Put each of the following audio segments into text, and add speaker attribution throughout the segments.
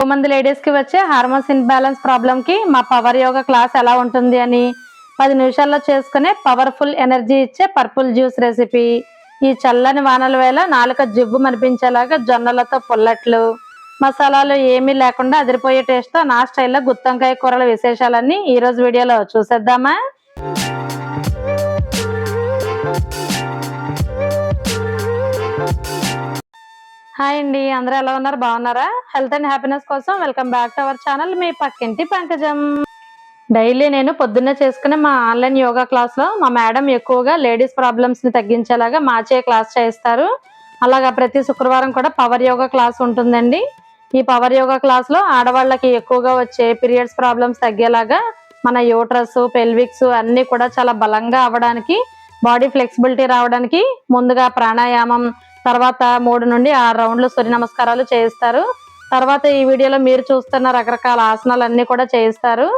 Speaker 1: ఎక్కువ మంది లేడీస్కి వచ్చే హార్మోన్స్ ఇన్బ్యాలెన్స్ ప్రాబ్లం కి మా పవర్ యోగా క్లాస్ ఎలా ఉంటుంది అని పది నిమిషాల్లో చేసుకునే పవర్ఫుల్ ఎనర్జీ ఇచ్చే పర్పుల్ జ్యూస్ రెసిపీ ఈ చల్లని వానల వేళ నాలుక జిబ్బు మనిపించేలాగా జొన్నలతో పుల్లట్లు మసాలాలు ఏమీ లేకుండా అదిరిపోయే టేస్ట్తో నా స్టైల్లో గుత్తంకాయ కూరల విశేషాలన్నీ ఈ రోజు వీడియోలో చూసేద్దామా? హాయ్ అండి అందరూ ఎలా ఉన్నారు? బాగున్నారా? హెల్త్ అండ్ హ్యాపీనెస్ కోసం welcome back to our channel మీ పక్కింటి పంకజం. డైలీ నేను పొద్దున్నే చేసుకునే మా ఆన్లైన్ యోగా క్లాస్లో మా మేడం ఎక్కువగా లేడీస్ ప్రాబ్లమ్స్ని తగ్గించేలాగా మాచే క్లాస్ చేయిస్తారు అలాగా ప్రతి శుక్రవారం కూడా పవర్ యోగా క్లాస్ ఉంటుందండి. ఈ పవర్ యోగా క్లాస్లో ఆడవాళ్ళకి ఎక్కువగా వచ్చే పీరియడ్స్ ప్రాబ్లమ్స్ తగ్గేలాగా మన యూట్రస్ పెల్విక్స్ అన్నీ కూడా చాలా బలంగా అవ్వడానికి బాడీ ఫ్లెక్సిబిలిటీ రావడానికి ముందుగా ప్రాణాయామం తర్వాత మూడు నుండి ఆరు రౌండ్లు సూర్య నమస్కారాలు చేయిస్తారు. తర్వాత ఈ వీడియోలో మీరు చూస్తున్న రకరకాల ఆసనాలు అన్నీ కూడా చేయిస్తారు.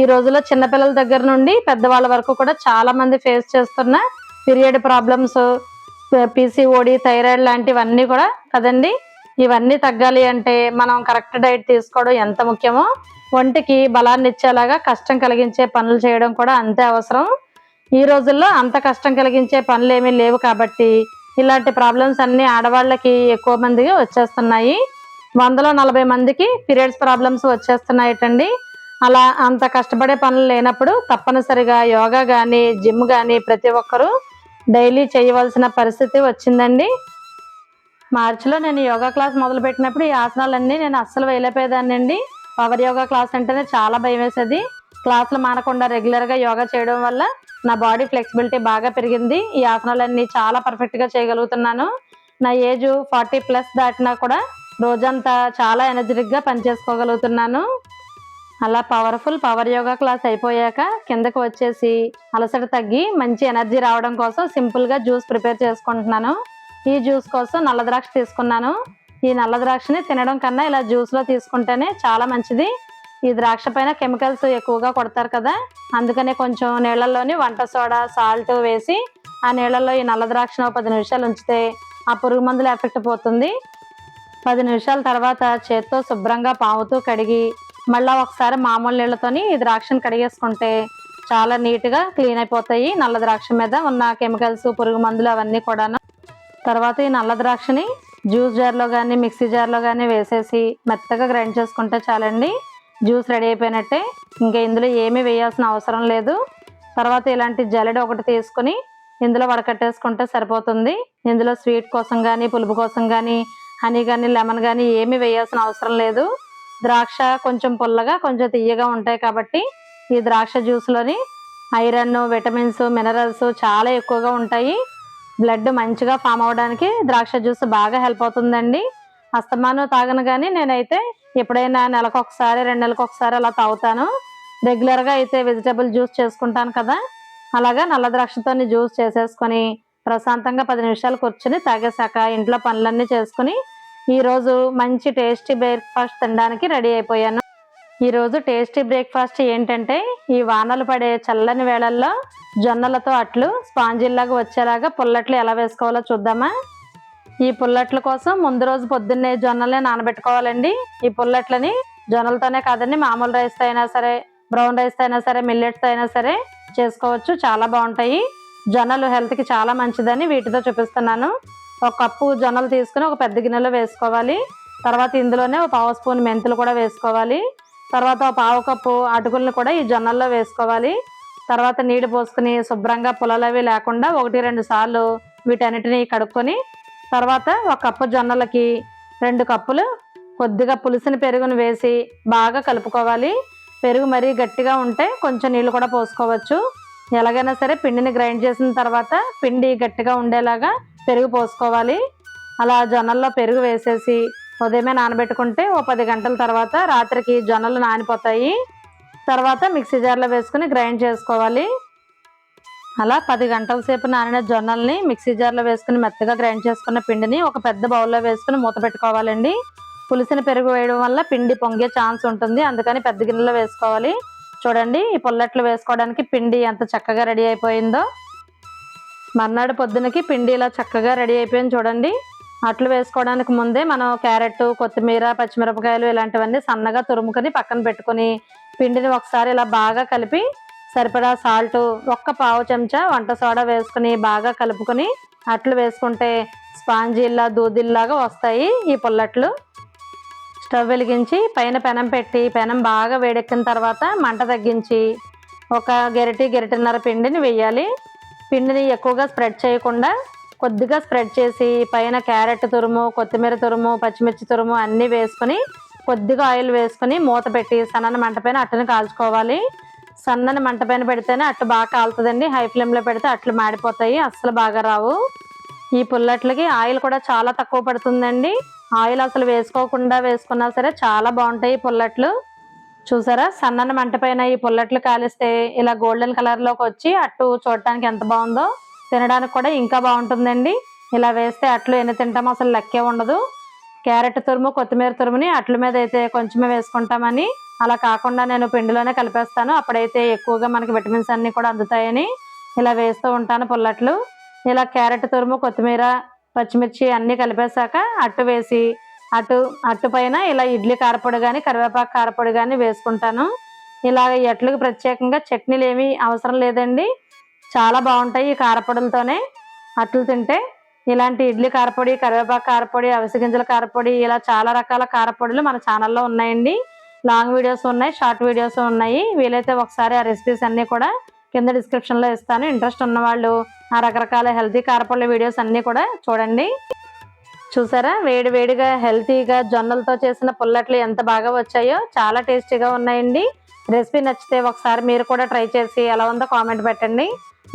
Speaker 1: ఈ రోజుల్లో చిన్నపిల్లల దగ్గర నుండి పెద్దవాళ్ళ వరకు కూడా చాలా మంది ఫేస్ చేస్తున్న పీరియడ్ ప్రాబ్లమ్స్ పీసీఓడి థైరాయిడ్ లాంటివన్నీ కూడా కదండి. ఇవన్నీ తగ్గాలి అంటే మనం కరెక్ట్ డైట్ తీసుకోవడం ఎంత ముఖ్యమో ఒంటికి బలాన్ని ఇచ్చేలాగా కష్టం కలిగించే పనులు చేయడం కూడా అంతే అవసరం. ఈ రోజుల్లో అంత కష్టం కలిగించే పనులు ఏమీ లేవు కాబట్టి ఇలాంటి ప్రాబ్లమ్స్ అన్ని ఆడవాళ్ళకి ఎక్కువ మందికి వచ్చేస్తున్నాయి. వందలో నలభై మందికి పీరియడ్స్ ప్రాబ్లమ్స్ వచ్చేస్తున్నాయటండి. అలా అంత కష్టపడే పనులు లేనప్పుడు తప్పనిసరిగా యోగా కానీ జిమ్ కానీ ప్రతి ఒక్కరూ డైలీ చేయవలసిన పరిస్థితి వచ్చిందండి. మార్చిలో నేను యోగా క్లాస్ మొదలుపెట్టినప్పుడు ఈ ఆసనాలన్నీ నేను అస్సలు వేయలేకపోయేదాన్నండి. పవర్ యోగా క్లాస్ అంటేనే చాలా భయం వేసేది క్లాసులు మానకుండా రెగ్యులర్గా యోగా చేయడం వల్ల నా బాడీ ఫ్లెక్సిబిలిటీ బాగా పెరిగింది. ఈ ఆసనాలన్నీ చాలా పర్ఫెక్ట్గా చేయగలుగుతున్నాను. నా ఏజ్ ఫార్టీ ప్లస్ దాటినా కూడా రోజంతా చాలా ఎనర్జెటిక్గా పనిచేసుకోగలుగుతున్నాను. అలా పవర్ఫుల్ పవర్ యోగా క్లాస్ అయిపోయాక కిందకు వచ్చేసి అలసట తగ్గి మంచి ఎనర్జీ రావడం కోసం సింపుల్గా జ్యూస్ ప్రిపేర్ చేసుకుంటున్నాను. ఈ జ్యూస్ కోసం నల్ల ద్రాక్ష తీసుకున్నాను. ఈ నల్ల ద్రాక్షని తినడం కన్నా ఇలా జ్యూస్లో తీసుకుంటేనే చాలా మంచిది. ఈ ద్రాక్ష పైన కెమికల్స్ ఎక్కువగా కొడతారు కదా అందుకనే కొంచెం నీళ్ళల్లోని వంట సోడా సాల్ట్ వేసి ఆ నీళ్ళల్లో ఈ నల్ల ద్రాక్షను పది నిమిషాలు ఉంచితే ఆ పురుగు మందుల ఎఫెక్ట్ పోతుంది. పది నిమిషాల తర్వాత చేత్తో శుభ్రంగా పాముతూ కడిగి మళ్ళీ ఒకసారి మామూలు నీళ్ళతోని ఈ ద్రాక్షను కడిగేసుకుంటే చాలా నీట్గా క్లీన్ అయిపోతాయి నల్ల ద్రాక్ష మీద ఉన్న కెమికల్స్ పురుగు మందులు అవన్నీ కూడాను. తర్వాత ఈ నల్ల ద్రాక్షని జ్యూస్ జార్లో కానీ మిక్సీ జార్లో కానీ వేసేసి మెత్తగా గ్రైండ్ చేసుకుంటే చాలండి. జ్యూస్ రెడీ అయిపోయినట్టే. ఇంకా ఇందులో ఏమీ వేయాల్సిన అవసరం లేదు. తర్వాత ఇలాంటి జల్లెడ ఒకటి తీసుకుని ఇందులో వడకట్టేసుకుంటే సరిపోతుంది. ఇందులో స్వీట్ కోసం కానీ పులుపు కోసం కానీ హనీ కానీ లెమన్ కానీ ఏమీ వేయాల్సిన అవసరం లేదు. ద్రాక్ష కొంచెం పుల్లగా కొంచెం తీయగా ఉంటాయి కాబట్టి ఈ ద్రాక్ష జ్యూస్లోని ఐరన్ విటమిన్స్ మినరల్స్ చాలా ఎక్కువగా ఉంటాయి. బ్లడ్ మంచిగా ఫామ్ అవ్వడానికి ద్రాక్ష జ్యూస్ బాగా హెల్ప్ అవుతుందండి. అస్తమానం తాగను కానీ నేనైతే ఎప్పుడైనా నెలకు ఒకసారి రెండు నెలలకు ఒకసారి అలా తాగుతాను. రెగ్యులర్గా అయితే వెజిటేబుల్ జ్యూస్ చేసుకుంటాను కదా. అలాగా నల్ల ద్రాక్షతోని జ్యూస్ చేసేసుకొని ప్రశాంతంగా పది నిమిషాలు కూర్చొని తాగేశాక ఇంట్లో పనులన్నీ చేసుకుని ఈరోజు మంచి టేస్టీ బ్రేక్ఫాస్ట్ తినడానికి రెడీ అయిపోయాను. ఈరోజు టేస్టీ బ్రేక్ఫాస్ట్ ఏంటంటే ఈ వానలు పడే చల్లని వేళల్లో జొన్నలతో అట్లు స్పాంజిల్లాగా వచ్చేలాగా పుల్లట్లు ఎలా వేసుకోవాలో చూద్దామా? ఈ పుల్లట్ల కోసం ముందు రోజు పొద్దున్నే జొన్నలే నానబెట్టుకోవాలండి. ఈ పుల్లట్లని జొన్నలతోనే కాదండి మామూలు రైస్ అయినా సరే బ్రౌన్ రైస్ అయినా సరే మిల్లెట్స్ అయినా సరే చేసుకోవచ్చు. చాలా బాగుంటాయి. జొన్నలు హెల్త్కి చాలా మంచిదని వీటితో చూపిస్తున్నాను. ఒక కప్పు జొన్నలు తీసుకుని ఒక పెద్ద గిన్నెలో వేసుకోవాలి. తర్వాత ఇందులోనే ఒక పావు స్పూన్ మెంతులు కూడా వేసుకోవాలి. తర్వాత ఒక పావు కప్పు అటుకులను కూడా ఈ జొన్నల్లో వేసుకోవాలి. తర్వాత నీళ్ళు పోసుకుని శుభ్రంగా పుల్లలవి లేకుండా ఒకటి రెండు సార్లు వీటన్నిటిని కడుక్కొని తర్వాత ఒక కప్పు జొన్నలకి రెండు కప్పులు కొద్దిగా పులిసిన పెరుగును వేసి బాగా కలుపుకోవాలి. పెరుగు మరీ గట్టిగా ఉంటే కొంచెం నీళ్ళు కూడా పోసుకోవచ్చు. ఎలాగైనా సరే పిండిని గ్రైండ్ చేసిన తర్వాత పిండి గట్టిగా ఉండేలాగా పెరుగు పోసుకోవాలి. అలా జొన్నల్లో పెరుగు వేసేసి ఉదయమే నానబెట్టుకుంటే ఓ పది గంటల తర్వాత రాత్రికి జొన్నలు నానిపోతాయి. తర్వాత మిక్సీ జార్లో వేసుకుని గ్రైండ్ చేసుకోవాలి. అలా పది గంటల సేపు నానిన జొన్నల్ని మిక్సీ జార్లో వేసుకుని మెత్తగా గ్రైండ్ చేసుకున్న పిండిని ఒక పెద్ద బౌల్లో వేసుకుని మూత పెట్టుకోవాలండి. పులిసిన పెరుగు వేయడం వల్ల పిండి పొంగే ఛాన్స్ ఉంటుంది. అందుకని పెద్ద గిన్నెలో వేసుకోవాలి. చూడండి ఈ పుల్లట్లు వేసుకోవడానికి పిండి ఎంత చక్కగా రెడీ అయిపోయిందో. మర్నాడు పొద్దునకి పిండి ఇలా చక్కగా రెడీ అయిపోయింది చూడండి. అట్లు వేసుకోవడానికి ముందే మనం క్యారెట్ కొత్తిమీర పచ్చిమిరపకాయలు ఇలాంటివన్నీ సన్నగా తురుముకొని పక్కన పెట్టుకొని పిండిని ఒకసారి ఇలా బాగా కలిపి సరిపడా సాల్ట్ ఒక్క పావు చెంచా వంట సోడా వేసుకుని బాగా కలుపుకొని అట్లు వేసుకుంటే స్పాంజీల్లా దూదిల్లాగా వస్తాయి ఈ పుల్లట్లు. స్టవ్ వెలిగించి పైన పెనం పెట్టి పెనం బాగా వేడెక్కిన తర్వాత మంట తగ్గించి ఒక గెరటి గెరటిన్నర పిండిని వేయాలి. పిండిని ఎక్కువగా స్ప్రెడ్ చేయకుండా కొద్దిగా స్ప్రెడ్ చేసి పైన క్యారెట్ తురుము కొత్తిమీర తురుము పచ్చిమిర్చి తురుము అన్నీ వేసుకొని కొద్దిగా ఆయిల్ వేసుకొని మూత పెట్టి సన్నని మంట పైన అట్టను కాల్చుకోవాలి. సన్నని మంట పైన పెడితేనే అట్టు బాగా కాలుతుందండి. హై ఫ్లేమ్లో పెడితే అట్లు మాడిపోతాయి. అస్సలు బాగా రావు. ఈ పుల్లట్లకి ఆయిల్ కూడా చాలా తక్కువ పడుతుందండి. ఆయిల్ అసలు వేసుకోకుండా వేసుకున్నా సరే చాలా బాగుంటాయి ఈ పుల్లట్లు. చూసారా? సన్నని మంట పైన ఈ పుల్లట్లు కాలిస్తే ఇలా గోల్డెన్ కలర్లోకి వచ్చి అట్టు చూడటానికి ఎంత బాగుందో తినడానికి కూడా ఇంకా బాగుంటుందండి. ఇలా వేస్తే అట్లు ఎన్ని తింటామో అసలు లెక్కే ఉండదు. క్యారెట్ తురుము కొత్తిమీర తురుముని అట్ల మీద అయితే కొంచెమే వేసుకుంటామని అలా కాకుండా నేను పిండిలోనే కలిపేస్తాను. అప్పుడైతే ఎక్కువగా మనకి విటమిన్స్ అన్నీ కూడా అందుతాయని ఇలా వేస్తూ ఉంటాను పుల్లట్లు. ఇలా క్యారెట్ తురుము కొత్తిమీర పచ్చిమిర్చి అన్నీ కలిపేశాక అట్టు వేసి అటు అట్టు పైన ఇలా ఇడ్లీ కారపొడి కానీ కరివేపాకు కారపొడి కానీ వేసుకుంటాను. ఇలా ఎట్లకి ప్రత్యేకంగా చట్నీలు ఏమీ అవసరం లేదండి. చాలా బాగుంటాయి ఈ కారపొడులతోనే. అట్లు తింటే ఇలాంటి ఇడ్లీ కారపొడి కరివేపాకు కారపొడి అవిసె గింజల కారపొడి ఇలా చాలా రకాల కారపొడులు మన ఛానల్లో ఉన్నాయండి. లాంగ్ వీడియోస్ ఉన్నాయి షార్ట్ వీడియోస్ ఉన్నాయి. వీలైతే ఒకసారి ఆ రెసిపీస్ అన్నీ కూడా కింద డిస్క్రిప్షన్లో ఇస్తాను. ఇంట్రెస్ట్ ఉన్నవాళ్ళు ఆ రకరకాల హెల్తీ కారపళ్ళ వీడియోస్ అన్నీ కూడా చూడండి. చూసారా? వేడి వేడిగా హెల్తీగా జొన్నలతో చేసిన పుల్లట్లు ఎంత బాగా వచ్చాయో చాలా టేస్టీగా ఉన్నాయండి. రెసిపీ నచ్చితే ఒకసారి మీరు కూడా ట్రై చేసి ఎలా ఉందో కామెంట్ పెట్టండి.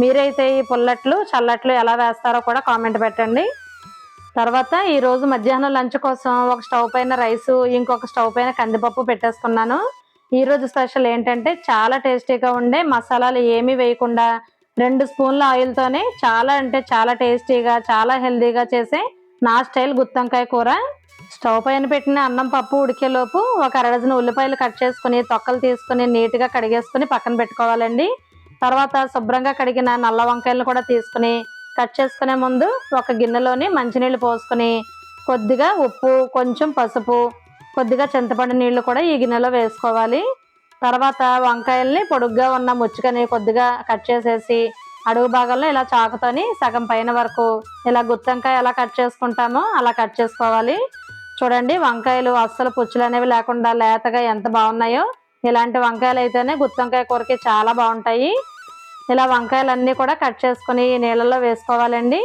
Speaker 1: మీరైతే ఈ పుల్లట్లు చల్లట్లు ఎలా వేస్తారో కూడా కామెంట్ పెట్టండి. తర్వాత ఈ రోజు మధ్యాహ్నం లంచ్ కోసం ఒక స్టవ్ పైన రైస్ ఇంకొక స్టవ్ పైన కందిపప్పు పెట్టేసుకున్నాను. ఈ రోజు స్పెషల్ ఏంటంటే చాలా టేస్టీగా ఉండే మసాలాలు ఏమీ వేయకుండా రెండు స్పూన్ల ఆయిల్తోనే చాలా అంటే చాలా టేస్టీగా చాలా హెల్దీగా చేసే నా స్టైల్ గుత్తంకాయ కూర. స్టవ్ పైన పెట్టిన అన్నం పప్పు ఉడికేలోపు ఒక అరడజన ఉల్లిపాయలు కట్ చేసుకుని తొక్కలు తీసుకుని నీట్గా కడిగేసుకుని పక్కన పెట్టుకోవాలండి. తర్వాత శుభ్రంగా కడిగిన నల్ల వంకాయలను కూడా తీసుకుని కట్ చేసుకునే ముందు ఒక గిన్నెలోని మంచినీళ్ళు పోసుకొని కొద్దిగా ఉప్పు కొంచెం పసుపు కొద్దిగా చింతపండు నీళ్ళు కూడా ఈ గిన్నెలో వేసుకోవాలి. తర్వాత వంకాయల్ని పొడుగ్గా ఉన్న ముచ్చుకని కొద్దిగా కట్ చేసేసి అడుగు భాగంలో ఇలా చాకుతోని సగం పైన వరకు ఇలా గుత్తంకాయ ఎలా కట్ చేసుకుంటామో అలా కట్ చేసుకోవాలి. చూడండి వంకాయలు అస్సలు పుచ్చులు అనేవి లేకుండా లేతగా ఎంత బాగున్నాయో. ఇలాంటి వంకాయలు అయితేనే గుత్తంకాయ కూరకి చాలా బాగుంటాయి. ఇలా వంకాయలన్నీ కూడా కట్ చేసుకుని నీళ్ళలో వేసుకోవాలండి.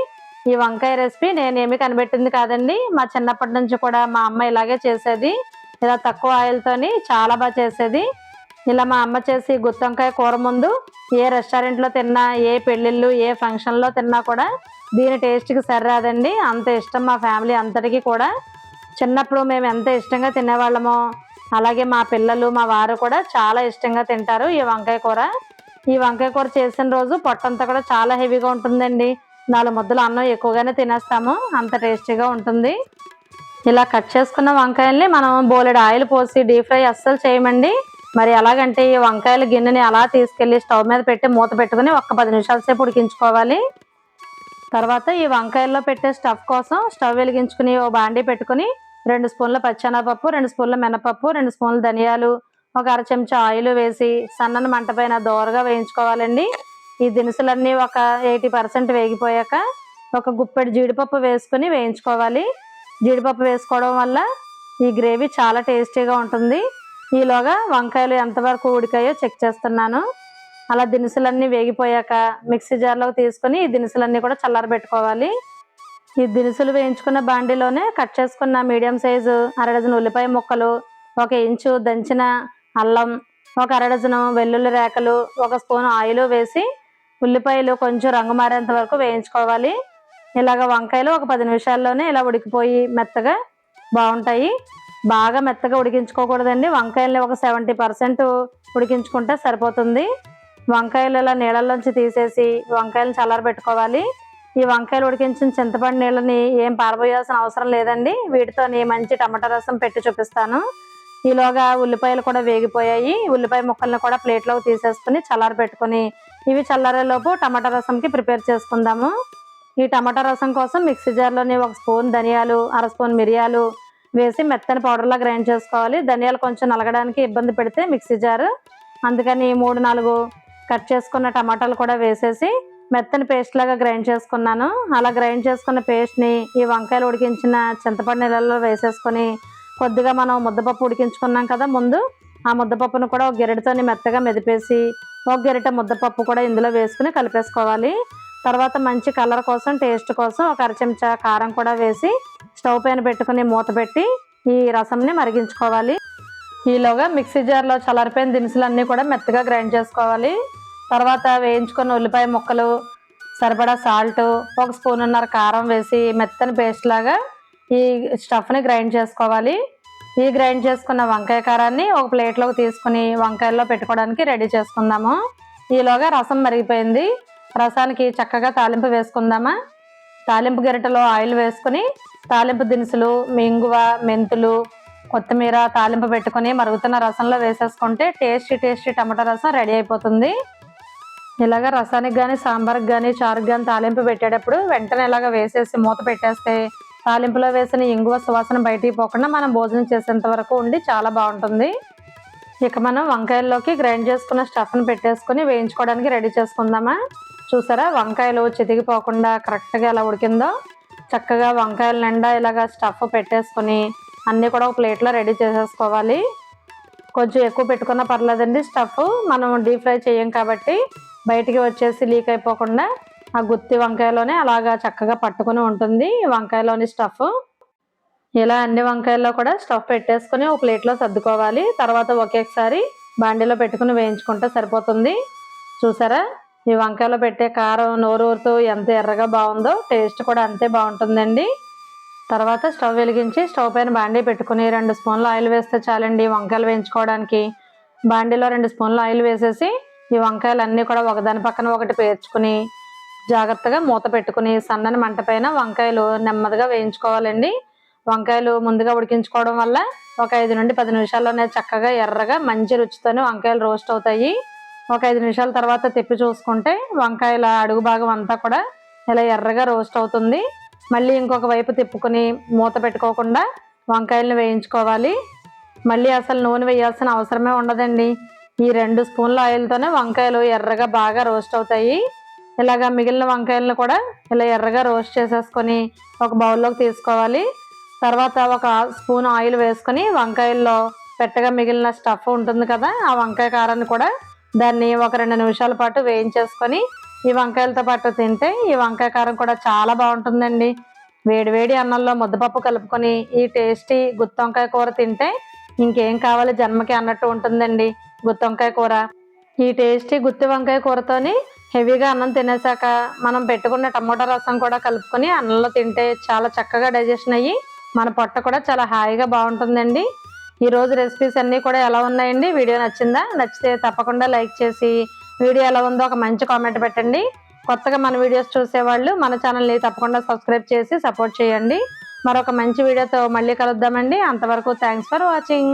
Speaker 1: ఈ వంకాయ రెసిపీ నేనేమి కనిపెట్టింది కాదండి. మా చిన్నప్పటి నుంచి కూడా మా అమ్మ ఇలాగే చేసేది. ఇలా తక్కువ ఆయిల్తోని చాలా బాగా చేసేది. ఇలా మా అమ్మ చేసి గుత్తొంకాయ కూర ముందు ఏ రెస్టారెంట్లో తిన్నా ఏ పెళ్ళిళ్ళు ఏ ఫంక్షన్లో తిన్నా కూడా దీని టేస్ట్కి సరిరాదండి. అంత ఇష్టం మా ఫ్యామిలీ అంతటికీ కూడా. చిన్నప్పుడు మేము ఎంత ఇష్టంగా తినేవాళ్ళమో అలాగే మా పిల్లలు మా వారు కూడా చాలా ఇష్టంగా తింటారు ఈ వంకాయ కూర. ఈ వంకాయ కూర చేసిన రోజు పొట్టంతా కూడా చాలా హెవీగా ఉంటుందండి. నాలుగు ముద్దలు అన్నం ఎక్కువగానే తినేస్తాము. అంత టేస్టీగా ఉంటుంది. ఇలా కట్ చేసుకున్న వంకాయల్ని మనం బోలెడు ఆయిల్ పోసి డీప్ ఫ్రై అస్సలు చేయమండి. మరి ఎలాగంటే ఈ వంకాయల గిన్నెని అలా తీసుకెళ్ళి స్టవ్ మీద పెట్టి మూత పెట్టుకుని ఒక్క పది నిమిషాల సేపు ఉడికించుకోవాలి. తర్వాత ఈ వంకాయల్లో పెట్టే స్టఫ్ కోసం స్టవ్ వెలిగించుకుని ఓ బాండీ పెట్టుకుని రెండు స్పూన్ల పచ్చెనపప్పు రెండు స్పూన్ల మినపప్పు రెండు స్పూన్ల ధనియాలు ఒక అర చెంచా ఆయిల్ వేసి సన్నని మంట పైన దోరగా వేయించుకోవాలండి. ఈ దినుసులన్నీ ఒక ఎయిటీ పర్సెంట్ వేగిపోయాక ఒక గుప్పెడు జీడిపప్పు వేసుకుని వేయించుకోవాలి. జీడిపప్పు వేసుకోవడం వల్ల ఈ గ్రేవీ చాలా టేస్టీగా ఉంటుంది. ఈలోగా వంకాయలు ఎంతవరకు ఉడికాయో చెక్ చేస్తున్నాను. అలా దినుసులన్నీ వేగిపోయాక మిక్సీ జార్లోకి తీసుకుని ఈ దినుసులన్నీ కూడా చల్లారబెట్టుకోవాలి ఈ దినుసులు వేయించుకున్న బాండీలోనే కట్ చేసుకున్న మీడియం సైజు అరడజన్ ఉల్లిపాయ ముక్కలు ఒక ఇంచు దంచిన అల్లం ఒక అరడజను వెల్లుల్లి రేకలు ఒక స్పూన్ ఆయిల్ వేసి ఉల్లిపాయలు కొంచెం రంగు మారేంత వరకు వేయించుకోవాలి. ఇలాగ వంకాయలు ఒక పది నిమిషాల్లోనే ఇలా ఉడికిపోయి మెత్తగా బాగుంటాయి. బాగా మెత్తగా ఉడికించుకోకూడదండి. వంకాయలని ఒక సెవెంటీ పర్సెంట్ ఉడికించుకుంటే సరిపోతుంది. వంకాయలు ఇలా నీళ్ళల్లోంచి తీసేసి వంకాయలను చల్లారబెట్టుకోవాలి. ఈ వంకాయలు ఉడికించిన చింతపండు నీళ్ళని ఏం పారబోయాల్సిన అవసరం లేదండి. వీటితోని మంచి టమాటా రసం పెట్టి చూపిస్తాను. ఈలోగా ఉల్లిపాయలు కూడా వేగిపోయాయి. ఉల్లిపాయ ముక్కల్ని కూడా ప్లేట్లోకి తీసేసుకుని చల్లారి పెట్టుకుని ఇవి చల్లారేలోపు టమాటా రసంకి ప్రిపేర్ చేసుకుందాము. ఈ టమాటా రసం కోసం మిక్సీ జార్లోని ఒక స్పూన్ ధనియాలు అర స్పూన్ మిరియాలు వేసి మెత్తని పౌడర్లా గ్రైండ్ చేసుకోవాలి. ధనియాలు కొంచెం నలగడానికి ఇబ్బంది పెడితే మిక్సీ జారు అందుకని మూడు నాలుగు కట్ చేసుకున్న టమాటాలు కూడా వేసేసి మెత్తని పేస్ట్ లాగా గ్రైండ్ చేసుకున్నాను. అలా గ్రైండ్ చేసుకున్న పేస్ట్ని ఈ వంకాయలు ఉడికించిన చింతపండు నీళ్ళలో వేసేసుకొని కొద్దిగా మనం ముద్దపప్పు ఉడికించుకున్నాం కదా ముందు ఆ ముద్దపప్పును కూడా ఒక గెరిటతోని మెత్తగా మెదిపేసి ఒక గెరిట ముద్దపప్పు కూడా ఇందులో వేసుకుని కలిపేసుకోవాలి. తర్వాత మంచి కలర్ కోసం టేస్ట్ కోసం ఒక అరచెంచా కారం కూడా వేసి స్టవ్ పైన పెట్టుకుని మూత పెట్టి ఈ రసంని మరిగించుకోవాలి. ఈలోగా మిక్సీ జార్లో చల్లారిపోయిన దినుసులన్నీ కూడా మెత్తగా గ్రైండ్ చేసుకోవాలి. తర్వాత వేయించుకున్న ఉల్లిపాయ ముక్కలు సరిపడా సాల్ట్ ఒక స్పూన్ ఉన్నర కారం వేసి మెత్తని పేస్ట్ లాగా ఈ స్టఫ్ని గ్రైండ్ చేసుకోవాలి. ఈ గ్రైండ్ చేసుకున్న వంకాయ కారాన్ని ఒక ప్లేట్లోకి తీసుకుని వంకాయల్లో పెట్టుకోవడానికి రెడీ చేసుకుందాము. ఈలోగా రసం మరిగిపోయింది. రసానికి చక్కగా తాలింపు వేసుకుందామా? తాలింపు గరిటెలో ఆయిల్ వేసుకుని తాలింపు దినుసులు మింగువ మెంతులు కొత్తిమీర తాలింపు పెట్టుకొని మరుగుతున్న రసంలో వేసేసుకుంటే టేస్టీ టేస్టీ టమాటా రసం రెడీ అయిపోతుంది. ఇలాగ రసానికి కానీ సాంబార్కి కానీ చారుకి కానీ తాలింపు పెట్టేటప్పుడు వెంటనే ఇలాగ వేసేసి మూత పెట్టేస్తే తాలింపులో వేసిన ఇంగువ సువాసన బయటికి పోకుండా మనం భోజనం చేసేంత వరకు ఉండి చాలా బాగుంటుంది. ఇక మనం వంకాయల్లోకి గ్రైండ్ చేసుకున్న స్టఫ్ని పెట్టేసుకుని వేయించుకోవడానికి రెడీ చేసుకుందామా? చూసారా? వంకాయలు చితికిపోకుండా కరెక్ట్గా ఎలా ఉడికిందో? చక్కగా వంకాయల నిండా ఇలాగ స్టఫ్ పెట్టేసుకొని అన్నీ కూడా ఒక ప్లేట్లో రెడీ చేసేసుకోవాలి. కొంచెం ఎక్కువ పెట్టుకున్నా పర్లేదండి స్టఫ్. మనం డీప్ ఫ్రై చేయం కాబట్టి బయటికి వచ్చేసి లీక్ అయిపోకుండా ఆ గుత్తి వంకాయలోనే అలాగా చక్కగా పట్టుకుని ఉంటుంది ఈ వంకాయలోని స్టఫ్ ఇలా అన్ని వంకాయల్లో కూడా స్టఫ్ పెట్టేసుకుని ఒక ప్లేట్లో సర్దుకోవాలి. తర్వాత ఒకేసారి బాండీలో పెట్టుకుని వేయించుకుంటే సరిపోతుంది. చూసారా? ఈ వంకాయలో పెట్టే కారం నోరూరుతూ ఎంత ఎర్రగా బాగుందో టేస్ట్ కూడా అంతే బాగుంటుందండి. తర్వాత స్టవ్ వెలిగించి స్టవ్ పైన బాండీ పెట్టుకుని రెండు స్పూన్లు ఆయిల్ వేస్తే చాలండి వంకాయలు వేయించుకోవడానికి. బాండీలో రెండు స్పూన్లు ఆయిల్ వేసేసి ఈ వంకాయలు అన్నీ కూడా ఒకదాని పక్కన ఒకటి పేర్చుకుని జాగ్రత్తగా మూత పెట్టుకుని సన్నని మంట పైన వంకాయలు నెమ్మదిగా వేయించుకోవాలండి. వంకాయలు ముందుగా ఉడికించుకోవడం వల్ల ఒక ఐదు నుండి పది నిమిషాల్లోనే చక్కగా ఎర్రగా మంచి రుచితోనే వంకాయలు రోస్ట్ అవుతాయి. ఒక ఐదు నిమిషాల తర్వాత తిప్పి చూసుకుంటే వంకాయల అడుగు భాగం అంతా కూడా ఇలా ఎర్రగా రోస్ట్ అవుతుంది. మళ్ళీ ఇంకొక వైపు తిప్పుకొని మూత పెట్టుకోకుండా వంకాయలను వేయించుకోవాలి. మళ్ళీ అసలు నూనె వేయాల్సిన అవసరమే ఉండదండి. ఈ రెండు స్పూన్ల ఆయిల్తోనే వంకాయలు ఎర్రగా బాగా రోస్ట్ అవుతాయి. ఇలాగా మిగిలిన వంకాయలను కూడా ఇలా ఎర్రగా రోస్ట్ చేసేసుకొని ఒక బౌల్లోకి తీసుకోవాలి. తర్వాత ఒక స్పూన్ ఆయిల్ వేసుకొని వంకాయల్లో పెట్టగా మిగిలిన స్టఫ్ ఉంటుంది కదా ఆ వంకాయ కారాన్ని కూడా దాన్ని ఒక రెండు నిమిషాల పాటు వేయించేసుకొని ఈ వంకాయలతో పాటు తింటే ఈ వంకాయ కారం కూడా చాలా బాగుంటుందండి. వేడివేడి అన్నంలో ముద్దపప్పు కలుపుకొని ఈ టేస్టీ గుత్తి వంకాయ కూర తింటే ఇంకేం కావాలి జన్మకి అన్నట్టు ఉంటుందండి గుత్తి వంకాయ కూర. ఈ టేస్టీ గుత్తి వంకాయ కూరతోని హెవీగా అన్నం తినేసాక మనం పెట్టుకున్న టమోటా రసం కూడా కలుపుకొని అన్నంలో తింటే చాలా చక్కగా డైజెషన్ అయ్యి మన పొట్ట కూడా చాలా హాయిగా బాగుంటుందండి. ఈరోజు రెసిపీస్ అన్నీ కూడా ఎలా ఉన్నాయండి? వీడియో నచ్చిందా? నచ్చితే తప్పకుండా లైక్ చేసి వీడియో ఎలా ఉందో ఒక మంచి కామెంట్ పెట్టండి. కొత్తగా మన వీడియోస్ చూసేవాళ్ళు మన ఛానల్ని తప్పకుండా సబ్స్క్రైబ్ చేసి సపోర్ట్ చేయండి. మరొక మంచి వీడియోతో మళ్ళీ కలుద్దామండి. అంతవరకు థ్యాంక్స్ ఫర్ వాచింగ్.